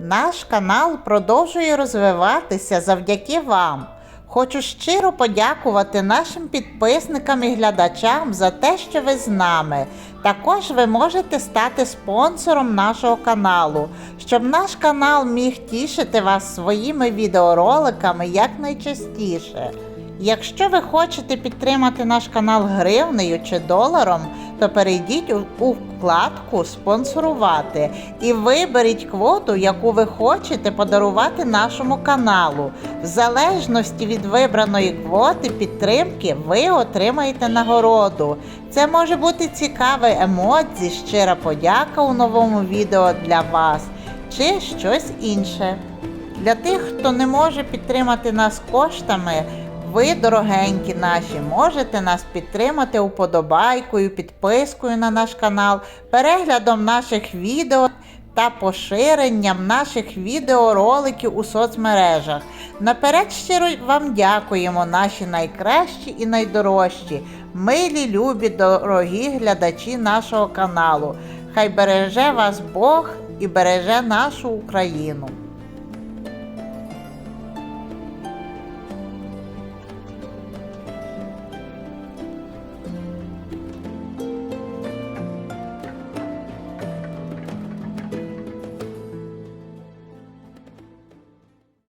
Наш канал продовжує розвиватися завдяки вам. Хочу щиро подякувати нашим підписникам і глядачам за те, що ви з нами. Також ви можете стати спонсором нашого каналу, щоб наш канал міг тішити вас своїми відеороликами якнайчастіше. Якщо ви хочете підтримати наш канал гривнею чи доларом, то перейдіть у, вкладку Спонсорувати і виберіть квоту, яку ви хочете подарувати нашому каналу. В залежності від вибраної квоти підтримки ви отримаєте нагороду. Це може бути цікаве емодзі, щира подяка у новому відео для вас чи щось інше. Для тих, хто не може підтримати нас коштами, ви, дорогенькі наші, можете нас підтримати уподобайкою, підпискою на наш канал, переглядом наших відео та поширенням наших відеороликів у соцмережах. Наперед щиро вам дякуємо, наші найкращі і найдорожчі, милі, любі, дорогі глядачі нашого каналу. Хай береже вас Бог і береже нашу Україну.